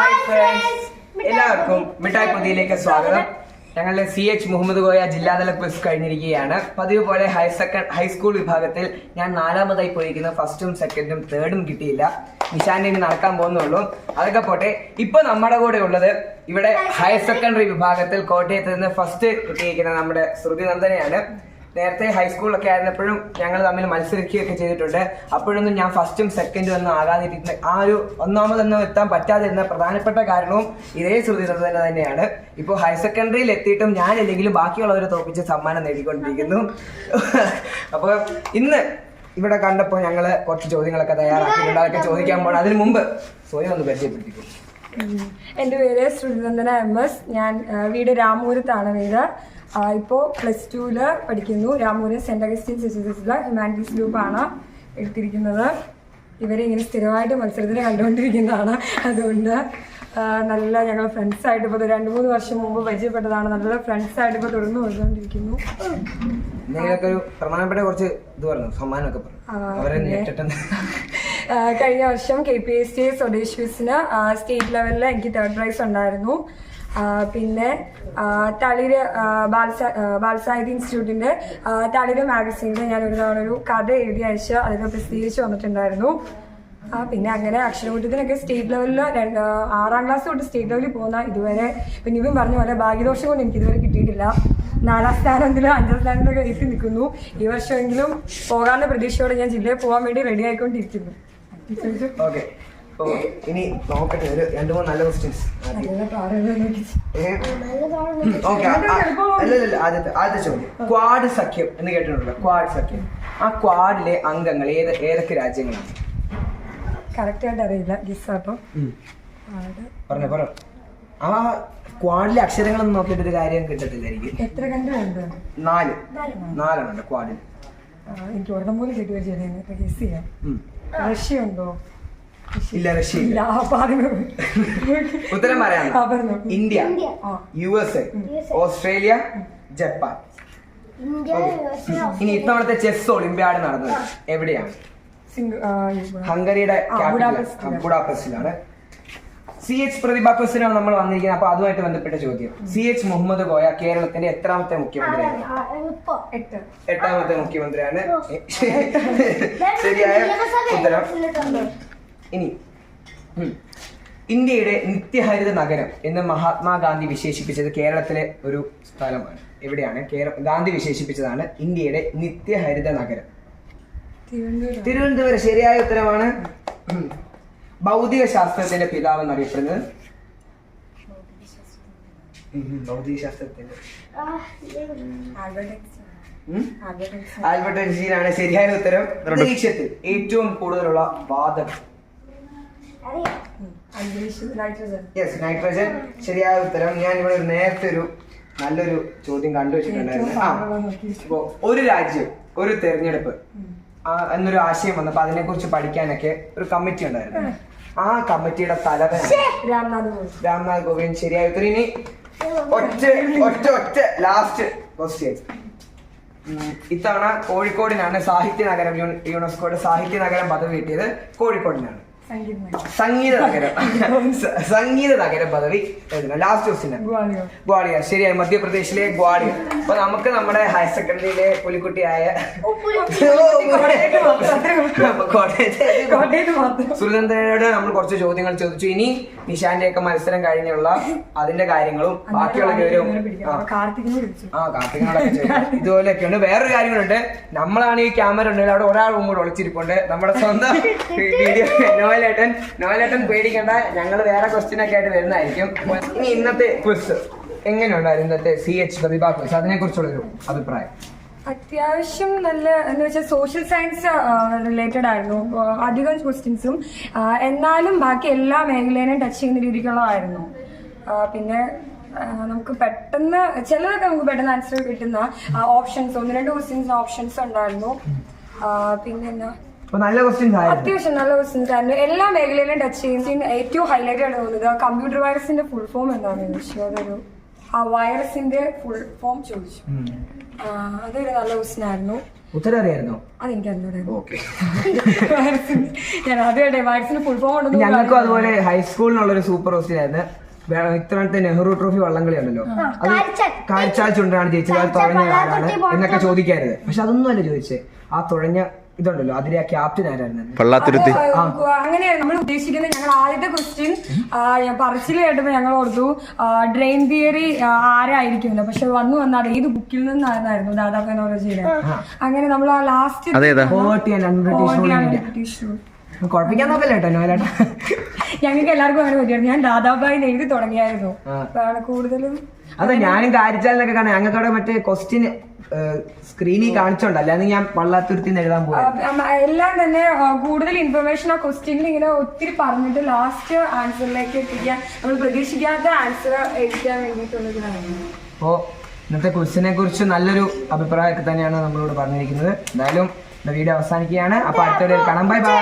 Hi friends എല്ലാവർക്കും മിഠായി പൊതിയിലേക്ക് സ്വാഗതം. ഞങ്ങളുടെ സി എച്ച് മുഹമ്മദ് കോയ ജില്ലാതല ക്വിസ് കഴിഞ്ഞിരിക്കുകയാണ്. പതിവ് പോലെ ഹയർ സെക്കൻഡ് ഹൈസ്കൂൾ വിഭാഗത്തിൽ ഞാൻ നാലാമതായി പോയിരിക്കുന്ന. ഫസ്റ്റും സെക്കൻഡും തേർഡും കിട്ടിയില്ല. നിശാന്റെ ഇനി നടക്കാൻ പോകുന്നുള്ളൂ. അതൊക്കെ പോട്ടെ. ഇപ്പൊ നമ്മുടെ കൂടെ ഉള്ളത് ഇവിടെ ഹയർ സെക്കൻഡറി വിഭാഗത്തിൽ കോട്ടയത്ത് നിന്ന് ഫസ്റ്റ് കിട്ടിയിരിക്കുന്ന നമ്മുടെ ശ്രുതി നന്ദനയാണ്. നേരത്തെ ഹൈസ്കൂളിലൊക്കെ ആയിരുന്നപ്പോഴും ഞങ്ങൾ തമ്മിൽ മത്സരിക്കുകയൊക്കെ ചെയ്തിട്ടുണ്ട്. അപ്പോഴൊന്നും ഞാൻ ഫസ്റ്റും സെക്കൻഡും ഒന്നും ആകാതിരിക്കുന്ന ആ ഒരു ഒന്നാമതൊന്നും എത്താൻ പറ്റാതിരുന്ന പ്രധാനപ്പെട്ട കാരണവും ഇതേ ശ്രുതി തന്നെ തന്നെയാണ്. ഇപ്പോൾ ഹയർ സെക്കൻഡറിയിൽ എത്തിയിട്ടും ഞാൻ അല്ലെങ്കിലും ബാക്കിയുള്ളവരെ തോപ്പിച്ച് സമ്മാനം നേടിക്കൊണ്ടിരിക്കുന്നു. അപ്പോൾ ഇന്ന് ഇവിടെ കണ്ടപ്പോൾ ഞങ്ങൾ കുറച്ച് ചോദ്യങ്ങളൊക്കെ തയ്യാറാക്കിയിട്ടുണ്ട്. അതൊക്കെ ചോദിക്കാൻ പോകണം അതിന് മുമ്പ് സ്വയം ഒന്ന് പരിചയപ്പെടുത്തിക്കും. എന്റെ പേര് ശ്രുതിനന്ദന എം എസ്. ഞാൻ വീട് രാമൂരത്താണ് വീട്. ഇപ്പോൾ പ്ലസ് ടുവിൽ പഠിക്കുന്നു. രാമൂരൻ സെന്റ് അഗസ്റ്റീൻ സിസ്റ്റേഴ്സിലെ ഹ്യൂമാനിറ്റീസ് ഗ്രൂപ്പാണ് എടുത്തിരിക്കുന്നത്. ഇവരെ ഇങ്ങനെ സ്ഥിരമായിട്ട് മത്സരത്തിന് കണ്ടുകൊണ്ടിരിക്കുന്നതാണ്. അതുകൊണ്ട് നല്ല ഞങ്ങൾ ഫ്രണ്ട്സായിട്ട് ഇപ്പോൾ രണ്ട് മൂന്ന് വർഷം മുമ്പ് പരിചയപ്പെട്ടതാണ്. നല്ല ഫ്രണ്ട്സായിട്ട് ഇപ്പോൾ തുടർന്ന് പോയിക്കൊണ്ടിരിക്കുന്നു എന്തെങ്കിലുമൊക്കെ ഒരു പ്രധാനപ്പെട്ട കുറച്ച് ഇത് പറഞ്ഞു സമ്മാനമൊക്കെ പറഞ്ഞു. കഴിഞ്ഞ വർഷം K P S T Swadesh ക്വിസിന് state ലെവലിൽ എനിക്ക് തേർഡ് പ്രൈസ് ഉണ്ടായിരുന്നു. പിന്നെ തളിര് ബാലസാഹിത്യ ഇൻസ്റ്റിറ്റ്യൂട്ടിന്റെ ആ, തളിര് മാഗസീനിൽ ഞാൻ ഒരു തവണ ഒരു കഥ എഴുതി അയച്ച് അതിൽ പ്രസിദ്ധീകരിച്ച് വന്നിട്ടുണ്ടായിരുന്നു. പിന്നെ അങ്ങനെ അക്ഷരകൂട്ടത്തിനൊക്കെ സ്റ്റേറ്റ് ലെവലിൽ രണ്ട് ആറാം ക്ലാസ് തൊട്ട് സ്റ്റേറ്റ് ലെവലിൽ പോകുന്ന ഇതുവരെ പിന്നെ ഇവൻ പറഞ്ഞ പോലെ ഭാഗ്യദോഷം കൊണ്ട് എനിക്ക് ഇതുവരെ കിട്ടിയിട്ടില്ല. നാലാം സ്ഥാനത്തിലും അഞ്ചാം സ്ഥാനത്തിലൊക്കെ എത്തി നിൽക്കുന്നു. ഈ വർഷമെങ്കിലും പോകാനുള്ള പ്രതീക്ഷയോടെ ഞാൻ ജില്ലയിൽ പോകാൻ വേണ്ടി റെഡി ആയിക്കൊണ്ടിരിക്കുന്നു. ഓക്കെ അപ്പോ ഇനി നോക്കട്ടെ ഒരു രണ്ട് മൂന്ന് നല്ല ക്വസ്റ്റ്യൻസ് ഓക്കെ അല്ലല്ല ആദ്യത്തെ ആദ്യത്തെ ചോദ്യം. ക്വാഡ് സഖ്യം എന്ന് കേട്ടിട്ടുണ്ടല്ലോ ക്വാഡ് സഖ്യം. ആ ക്വാഡിലെ അംഗങ്ങൾ ഏത് ഏതൊക്കെ രാജ്യങ്ങളാണ്? കറക്റ്റ് ആയിട്ട് അറിയില്ല ഗിസ് അപ്പം പാട് പറഞ്ഞോ പറ ആ ക്വാഡിലെ അക്ഷരങ്ങളൊന്നും നോക്കിയിട്ട് ഒരു കാര്യം കിട്ടത്തില്ലായിരിക്കും എത്ര കണ്ടു ഉണ്ട് നാല്. നാലെണ്ണം ക്വാഡിൽ. എനിക്ക് ഒരെണ്ണം പോലും കിട്ടുക ചെയ്യുന്നത്. റഷ്യ ഉണ്ടോ? ഇല്ല റഷ്യ ഇല്ല ഉത്തരം പറയാം. India U S A Australia Japan. ഇനി ഇത്തവണത്തെ ചെസ് ഒളിമ്പ്യാഡ് നടന്നത് എവിടെയാണ് ഹംഗറിയുടെ ബുഡാപെസ്റ്റിലാണ്. സി എച്ച് പ്രതിഭ ക്വസ്റ്റിനാണ് നമ്മൾ വന്നിരിക്കുന്നത്. അപ്പൊ അതുമായിട്ട് ബന്ധപ്പെട്ട ചോദ്യം. സി എച്ച് മുഹമ്മദ് കോയ കേരളത്തിന്റെ എത്രാമത്തെ മുഖ്യമന്ത്രിയാണ് എട്ട്. എട്ടാമത്തെ മുഖ്യമന്ത്രിയാണ്. ശരിയായ ഉത്തരം. ഇനി ഇന്ത്യയുടെ നിത്യഹരിത നഗരം എന്ന് മഹാത്മാഗാന്ധി വിശേഷിപ്പിച്ചത് കേരളത്തിലെ ഒരു സ്ഥലമാണ്. എവിടെയാണ്? കേരള ഗാന്ധി വിശേഷിപ്പിച്ചതാണ് ഇന്ത്യയുടെ നിത്യഹരിത നഗരം. തിരുവനന്തപുരം. ശരിയായ ഉത്തരമാണ്. ഭൗതിക ശാസ്ത്രത്തിന്റെ പിതാവ് എന്നറിയപ്പെടുന്നത്? ഭൗതിക ശാസ്ത്രത്തിന്റെ ആൽബർട്ട് ഐൻസ്റ്റീൻ. ആണ് ശരിയായ ഉത്തരം. അന്തരീക്ഷത്തിൽ ഏറ്റവും കൂടുതലുള്ള വാതകം നൈട്രജൻ യെസ് നൈട്രജൻ ശരിയായ ഉത്തരം. ഞാൻ ഇവിടെ നേരത്തെ ഒരു നല്ലൊരു ചോദ്യം കണ്ടുവച്ചിട്ടുണ്ടായിരുന്നു. ആ ഇപ്പോ ഒരു രാജ്യം ഒരു തെരഞ്ഞെടുപ്പ് എന്നൊരു ആശയം വന്നപ്പോ അതിനെ കുറിച്ച് പഠിക്കാനൊക്കെ ഒരു കമ്മിറ്റി ഉണ്ടായിരുന്നു. ആ കമ്മിറ്റിയുടെ തലവൻ രാംനാഥ് കോവിന്ദ്. ശരിയായ ഉത്തരം. ഇനി ഒറ്റ ഒറ്റ ഒറ്റ ലാസ്റ്റ് ക്വസ്റ്റ്യൻ ഇത്തവണ കോഴിക്കോടിനാണ് സാഹിത്യ നഗരം യുനെസ്കോയുടെ സാഹിത്യ നഗരം പദവി കിട്ടിയത് കോഴിക്കോടിനാണ്. സംഗീത് നഗരം സംഗീത നഗരം പദവി ലാസ്റ്റ് ക്വസ്റ്റിന് ഗ്വാളിയോർ. ശരിയായി. മധ്യപ്രദേശിലെ ഗ്വാളിയർ. അപ്പൊ നമുക്ക് നമ്മുടെ ഹയർ സെക്കൻഡറിയിലെ പുലിക്കുട്ടിയായ സുരേന്ദ്രനോട് നമ്മൾ കുറച്ച് ചോദ്യങ്ങൾ ചോദിച്ചു. ഇനി നിഷാന്റെ ഒക്കെ മത്സരം കഴിഞ്ഞുള്ള അതിന്റെ കാര്യങ്ങളും ബാക്കിയുള്ള വിവരവും ആ, കാർത്തികനോടൊക്കെ ചോദിച്ചു ഇതുപോലെയൊക്കെയുണ്ട് വേറൊരു കാര്യങ്ങളുണ്ട്. നമ്മളാണ് ഈ ക്യാമറ ഉണ്ടെങ്കിൽ അവിടെ ഒരാൾ കൂടെ ഒളിച്ചിരിപ്പുണ്ട്. നമ്മുടെ സ്വന്തം വീഡിയോ നോയലേട്ടൻ നോയലേട്ടൻ പേടിക്കണ്ട. ഞങ്ങൾ വേറെ ക്വസ്റ്റ്യൻ ഒക്കെ ആയിട്ട് വരുന്നതായിരിക്കും. ഇനി ഇന്നത്തെ ക്വിസ് എങ്ങനെയുണ്ടായിരുന്നു ഇന്നത്തെ സി എച്ച് പ്രതിഭ ക്വിസ് അതിനെ കുറിച്ചുള്ളൊരു അഭിപ്രായം. അത്യാവശ്യം നല്ല എന്ന് വെച്ചാൽ സോഷ്യൽ സയൻസ് റിലേറ്റഡ് ആയിരുന്നു. അധികം ക്വസ്റ്റ്യൻസും എന്നാലും ബാക്കി എല്ലാ മേഖലയിലും ടച്ച് ചെയ്യുന്ന രീതിക്കുള്ളതായിരുന്നു. പിന്നെ നമുക്ക് പെട്ടെന്ന് ചിലതൊക്കെ നമുക്ക് പെട്ടെന്ന് ആൻസർ കിട്ടുന്ന ഓപ്ഷൻസ് ഒന്ന് രണ്ട് ക്വസ്റ്റ്യൻസ് ഓപ്ഷൻസ് ഉണ്ടായിരുന്നു. പിന്നെന്താ നല്ല ക്വസ്റ്റ്യൻസ് ആയിരുന്നു അത്യാവശ്യം നല്ല ക്വസ്റ്റ്യൻസ് ആയിരുന്നു എല്ലാ മേഖലയിലും ടച്ച് ചെയ്യുന്ന ഏറ്റവും ഹൈലൈറ്റ് ആണ് തോന്നുന്നത്. കമ്പ്യൂട്ടർ വൈറസിന്റെ ഫുൾ ഫോം എന്താണ് ചോദിച്ചു. അതൊരു ആ വൈറസിന്റെ ഫുൾ ഫോം ചോദിച്ചു. അതൊരു നല്ല ക്വസ്റ്റ്യൻ ആയിരുന്നു. ഉത്തരം അറിയായിരുന്നോ ഞങ്ങൾക്കും അതുപോലെ ഹൈസ്കൂളിനുള്ള ഒരു സൂപ്പർ ഹോസ്റ്റലായിരുന്നു വേ- ഇത്തവണത്തെ നെഹ്റു ട്രോഫി വള്ളംകളി ഉണ്ടല്ലോ അത് കാഴ്ചാൽ ചുണ്ടാണ് ജയിച്ചത് അത് തുഴഞ്ഞ ആരാണ് എന്നൊക്കെ ചോദിക്കാരുത് പക്ഷെ അതൊന്നും അല്ല ചോദിച്ചേ. ആ തുഴഞ്ഞ ഇതുണ്ടല്ലോ അതിലെ ആ ക്യാപ്റ്റൻ ആരായിരുന്നു? പള്ളാത്തുരുത്തി. അങ്ങനെയാണ് നമ്മൾ ഉദ്ദേശിക്കുന്നത്. ഞങ്ങൾ ആദ്യത്തെ ക്വസ്റ്റ്യൻ ഞാൻ പറച്ചിൽ കേട്ടപ്പോൾ ഞങ്ങൾ ഓർത്തു ഡ്രെയിൻ തിയറി ആരായിരിക്കും പക്ഷെ വന്നു വന്നാൽ ഏത് ബുക്കിൽ നിന്നായിരുന്നു ദാദാ ഫെനോളജിയുടെ അങ്ങനെ നമ്മൾ ആ ലാസ്റ്റ് കുഴപ്പിക്കാൻ നോക്കല്ലേ കേട്ടോ നോയലേട്ടാ ഞങ്ങൾക്ക് എല്ലാവർക്കും അങ്ങനെ പറ്റിയാണ് ഞാൻ ദാദാബായി എഴുതി തുടങ്ങിയായിരുന്നു. അതാണ് കൂടുതലും അതെ ഞാനും കാരിച്ചാലിനൊക്കെ കാണാം. ഞങ്ങൾക്ക് അവിടെ മറ്റേ ക്വസ്റ്റ്യൻ സ്ക്രീനിൽ കാണിച്ചോണ്ട് അല്ലാതെ ഞാൻ പള്ളാത്തുരുത്തി എഴുതാൻ പോകും എല്ലാം തന്നെ കൂടുതൽ ഇൻഫർമേഷൻ ആ ക്വസ്റ്റ്യനിൽ ഇങ്ങനെ ഒത്തിരി പറഞ്ഞിട്ട് ലാസ്റ്റ് ആൻസറിലേക്ക് എത്തിക്കാൻ നമ്മൾ പ്രതീക്ഷിക്കാത്ത ആൻസർ എഴുതാൻ വേണ്ടിയിട്ടുള്ളതാണ് അപ്പോ ഇന്നത്തെ ക്വസ്റ്റിനെ കുറിച്ച് നല്ലൊരു അഭിപ്രായമൊക്കെ തന്നെയാണ് നമ്മളോട് പറഞ്ഞിരിക്കുന്നത്. എന്തായാലും വീഡിയോ അവസാനിക്കുകയാണ്. അപ്പൊ അടുത്ത വീഡിയോ കാണാം. Bye bye.